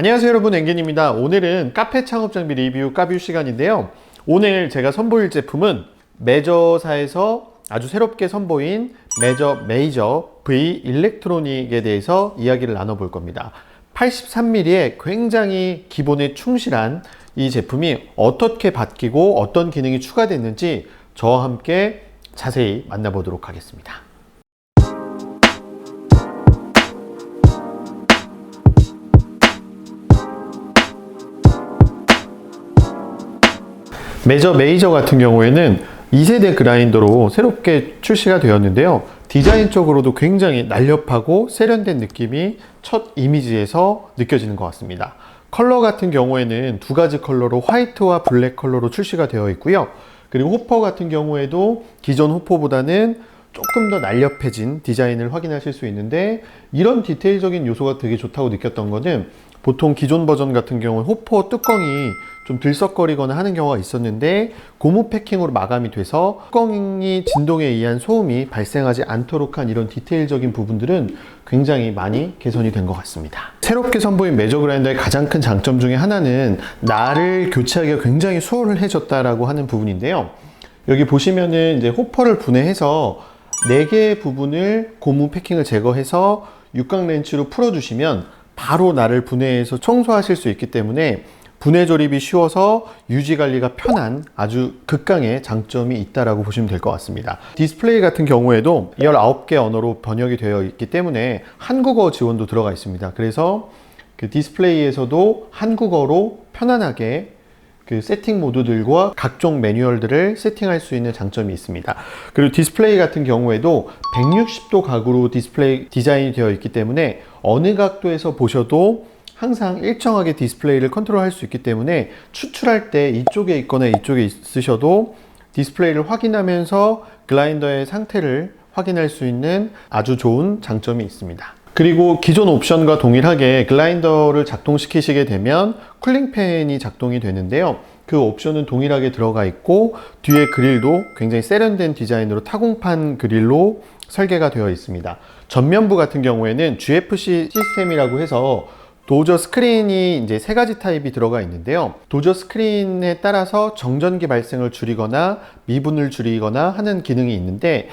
안녕하세요 여러분. 앵겐입니다. 오늘은 카페 창업 장비 리뷰 까뷰 시간인데요. 오늘 제가 선보일 제품은 메저사에서 아주 새롭게 선보인 메저 메이저 V 일렉트로닉에 대해서 이야기를 나눠볼 겁니다. 83mm의 굉장히 기본에 충실한 이 제품이 어떻게 바뀌고 어떤 기능이 추가됐는지 저와 함께 자세히 만나보도록 하겠습니다 메저 메이저 같은 경우에는 2세대 그라인더로 새롭게 출시가 되었는데요. 디자인적으로도 굉장히 날렵하고 세련된 느낌이 첫 이미지에서 느껴지는 것 같습니다. 컬러 같은 경우에는 두 가지 컬러로 화이트와 블랙 컬러로 출시가 되어 있고요. 그리고 호퍼 같은 경우에도 기존 호퍼보다는 조금 더 날렵해진 디자인을 확인하실 수 있는데 이런 디테일적인 요소가 되게 좋다고 느꼈던 거는 보통 기존 버전 같은 경우는 호퍼 뚜껑이 좀 들썩거리거나 하는 경우가 있었는데 고무 패킹으로 마감이 돼서 뚜껑이 진동에 의한 소음이 발생하지 않도록 한 이런 디테일적인 부분들은 굉장히 많이 개선이 된 것 같습니다. 새롭게 선보인 메저 그라인더의 가장 큰 장점 중에 하나는 나를 교체하기가 굉장히 수월해졌다라고 하는 부분인데요. 여기 보시면은 이제 호퍼를 분해해서 4개의 부분을 고무 패킹을 제거해서 육각 렌치로 풀어주시면 바로 나를 분해해서 청소하실 수 있기 때문에 분해 조립이 쉬워서 유지 관리가 편한 아주 극강의 장점이 있다라고 보시면 될 것 같습니다. 디스플레이 같은 경우에도 19개 언어로 번역이 되어 있기 때문에 한국어 지원도 들어가 있습니다. 그래서 그 디스플레이에서도 한국어로 편안하게 그 세팅 모드들과 각종 매뉴얼들을 세팅할 수 있는 장점이 있습니다. 그리고 디스플레이 같은 경우에도 160도 각으로 디스플레이 디자인이 되어 있기 때문에 어느 각도에서 보셔도 항상 일정하게 디스플레이를 컨트롤할 수 있기 때문에 추출할 때 이쪽에 있거나 이쪽에 있으셔도 디스플레이를 확인하면서 글라인더의 상태를 확인할 수 있는 아주 좋은 장점이 있습니다. 그리고 기존 옵션과 동일하게 글라인더를 작동시키시게 되면 쿨링팬이 작동이 되는데요. 그 옵션은 동일하게 들어가 있고 뒤에 그릴도 굉장히 세련된 디자인으로 타공판 그릴로 설계가 되어 있습니다. 전면부 같은 경우에는 GFC 시스템이라고 해서 도저 스크린이 이제 세 가지 타입이 들어가 있는데요. 도저 스크린에 따라서 정전기 발생을 줄이거나 미분을 줄이거나 하는 기능이 있는데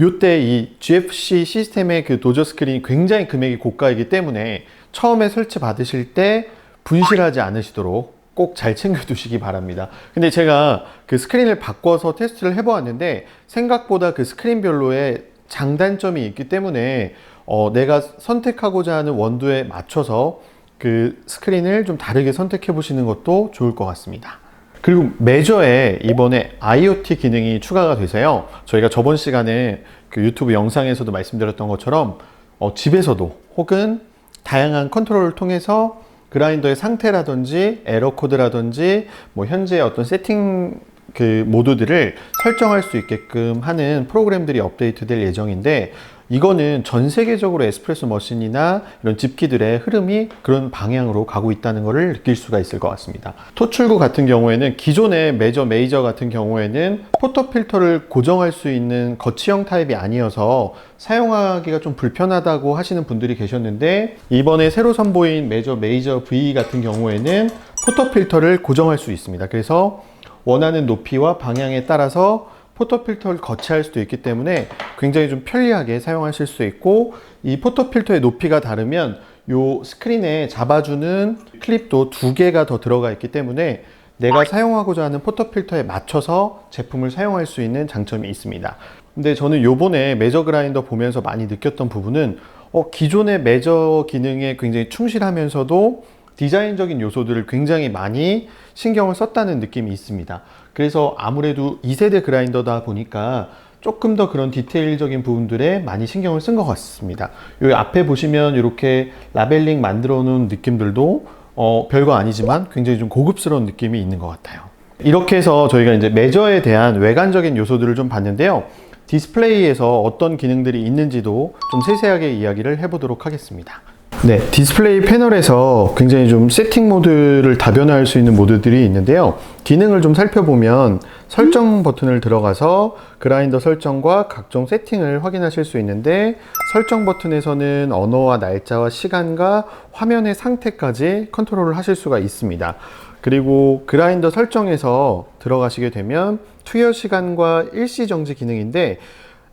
요때 이 GFC 시스템의 그 도저 스크린이 굉장히 금액이 고가이기 때문에 처음에 설치 받으실 때 분실하지 않으시도록 꼭 잘 챙겨 두시기 바랍니다. 근데 제가 그 스크린을 바꿔서 테스트를 해보았는데 생각보다 그 스크린별로의 장단점이 있기 때문에 어, 내가 선택하고자 하는 원두에 맞춰서 그 스크린을 좀 다르게 선택해 보시는 것도 좋을 것 같습니다. 그리고 메저에 이번에 IoT 기능이 추가가 돼서요. 저희가 저번 시간에 그 유튜브 영상에서도 말씀드렸던 것처럼 어, 집에서도 혹은 다양한 컨트롤을 통해서 그라인더의 상태라든지 에러 코드라든지 뭐 현재 어떤 세팅 그 모드들을 설정할 수 있게끔 하는 프로그램들이 업데이트될 예정인데 이거는 전 세계적으로 에스프레소 머신이나 이런 집기들의 흐름이 그런 방향으로 가고 있다는 것을 느낄 수가 있을 것 같습니다. 토출구 같은 경우에는 기존의 메저 메이저 같은 경우에는 포터 필터를 고정할 수 있는 거치형 타입이 아니어서 사용하기가 좀 불편하다고 하시는 분들이 계셨는데 이번에 새로 선보인 메저 메이저 V 같은 경우에는 포터 필터를 고정할 수 있습니다. 그래서 원하는 높이와 방향에 따라서 포토 필터를 거치할 수도 있기 때문에 굉장히 좀 편리하게 사용하실 수 있고 이 포토 필터의 높이가 다르면 요 스크린에 잡아주는 클립도 두 개가 더 들어가 있기 때문에 내가 사용하고자 하는 포토 필터에 맞춰서 제품을 사용할 수 있는 장점이 있습니다. 근데 저는 요번에 메저 그라인더 보면서 많이 느꼈던 부분은 어, 기존의 메저 기능에 굉장히 충실하면서도 디자인적인 요소들을 굉장히 많이 신경을 썼다는 느낌이 있습니다. 그래서 아무래도 2세대 그라인더다 보니까 조금 더 그런 디테일적인 부분들에 많이 신경을 쓴 것 같습니다. 여기 앞에 보시면 이렇게 라벨링 만들어 놓은 느낌들도 어, 별거 아니지만 굉장히 좀 고급스러운 느낌이 있는 것 같아요. 이렇게 해서 저희가 이제 메저에 대한 외관적인 요소들을 좀 봤는데요. 디스플레이에서 어떤 기능들이 있는지도 좀 세세하게 이야기를 해보도록 하겠습니다. 네, 디스플레이 패널에서 굉장히 좀 세팅 모드를 다변화할 수 있는 모드들이 있는데요. 기능을 좀 살펴보면 설정 버튼을 들어가서 그라인더 설정과 각종 세팅을 확인하실 수 있는데 설정 버튼에서는 언어와 날짜와 시간과 화면의 상태까지 컨트롤을 하실 수가 있습니다. 그리고 그라인더 설정에서 들어가시게 되면 투여 시간과 일시 정지 기능인데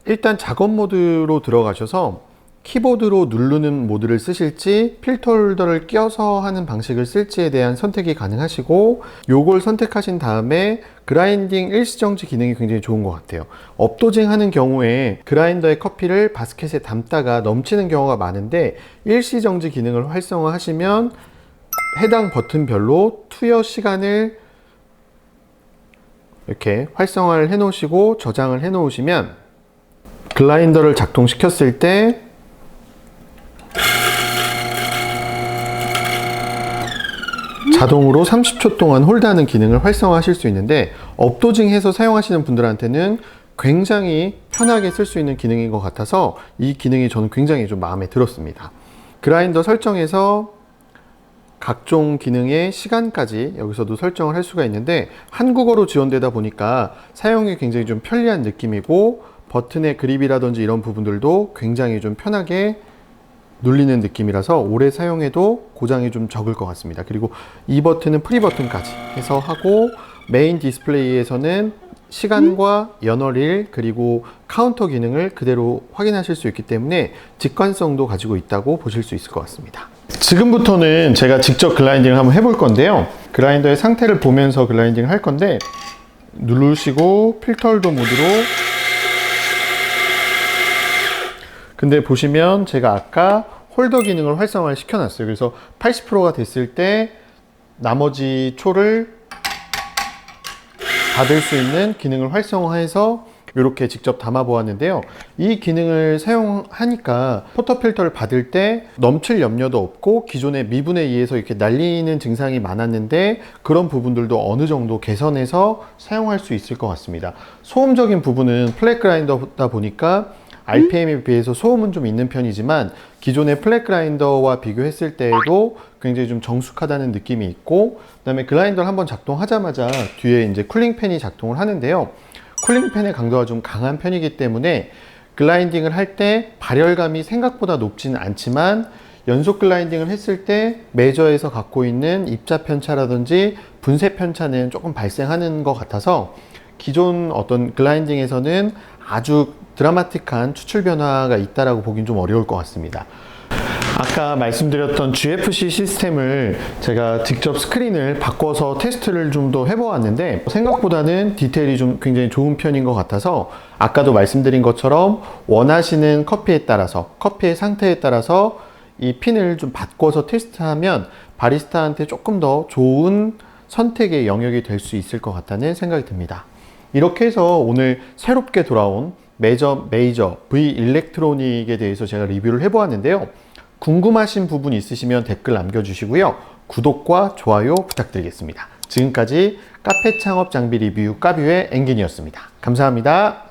일단 작업 모드로 들어가셔서 키보드로 누르는 모드를 쓰실지 필터 홀더를 껴서 하는 방식을 쓸지에 대한 선택이 가능하시고 요걸 선택하신 다음에 그라인딩 일시정지 기능이 굉장히 좋은 것 같아요. 업도징 하는 경우에 그라인더의 커피를 바스켓에 담다가 넘치는 경우가 많은데 일시정지 기능을 활성화 하시면 해당 버튼별로 투여 시간을 이렇게 활성화를 해 놓으시고 저장을 해 놓으시면 글라인더를 작동시켰을 때 자동으로 30초 동안 홀드하는 기능을 활성화하실 수 있는데 업도징해서 사용하시는 분들한테는 굉장히 편하게 쓸 수 있는 기능인 것 같아서 이 기능이 저는 굉장히 좀 마음에 들었습니다. 그라인더 설정에서 각종 기능의 시간까지 여기서도 설정을 할 수가 있는데 한국어로 지원되다 보니까 사용이 굉장히 좀 편리한 느낌이고 버튼의 그립이라든지 이런 부분들도 굉장히 좀 편하게 눌리는 느낌이라서 오래 사용해도 고장이 좀 적을 것 같습니다. 그리고 이 버튼은 프리 버튼까지 해서 하고 메인 디스플레이에서는 시간과 연월일 그리고 카운터 기능을 그대로 확인하실 수 있기 때문에 직관성도 가지고 있다고 보실 수 있을 것 같습니다. 지금부터는 제가 직접 글라인딩을 한번 해볼 건데요. 글라인더의 상태를 보면서 글라인딩을 할 건데 누르시고 필터홀더 모드로 근데 보시면 제가 아까 홀더 기능을 활성화를 시켜놨어요. 그래서 80%가 됐을 때 나머지 초를 받을 수 있는 기능을 활성화해서 이렇게 직접 담아 보았는데요. 이 기능을 사용하니까 포터 필터를 받을 때 넘칠 염려도 없고 기존의 미분에 의해서 이렇게 날리는 증상이 많았는데 그런 부분들도 어느 정도 개선해서 사용할 수 있을 것 같습니다. 소음적인 부분은 플랫 그라인더다 보니까 RPM에 비해서 소음은 좀 있는 편이지만 기존의 플랫 그라인더와 비교했을 때에도 굉장히 좀 정숙하다는 느낌이 있고 그다음에 글라인더를 한번 작동하자마자 뒤에 이제 쿨링 팬이 작동을 하는데요. 쿨링 팬의 강도가 좀 강한 편이기 때문에 글라인딩을 할 때 발열감이 생각보다 높지는 않지만 연속 글라인딩을 했을 때 메저에서 갖고 있는 입자 편차라든지 분쇄 편차는 조금 발생하는 것 같아서 기존 어떤 글라인딩에서는 아주 드라마틱한 추출 변화가 있다라고 보긴 좀 어려울 것 같습니다. 아까 말씀드렸던 GFC 시스템을 제가 직접 스크린을 바꿔서 테스트를 좀 더 해보았는데 생각보다는 디테일이 좀 굉장히 좋은 편인 것 같아서 아까도 말씀드린 것처럼 원하시는 커피에 따라서 커피의 상태에 따라서 이 핀을 좀 바꿔서 테스트하면 바리스타한테 조금 더 좋은 선택의 영역이 될 수 있을 것 같다는 생각이 듭니다. 이렇게 해서 오늘 새롭게 돌아온 메저 메이저 V 일렉트로닉에 대해서 제가 리뷰를 해보았는데요. 궁금하신 부분 있으시면 댓글 남겨주시고요. 구독과 좋아요 부탁드리겠습니다. 지금까지 카페 창업 장비 리뷰 까뷰의 앵긴이었습니다. 감사합니다.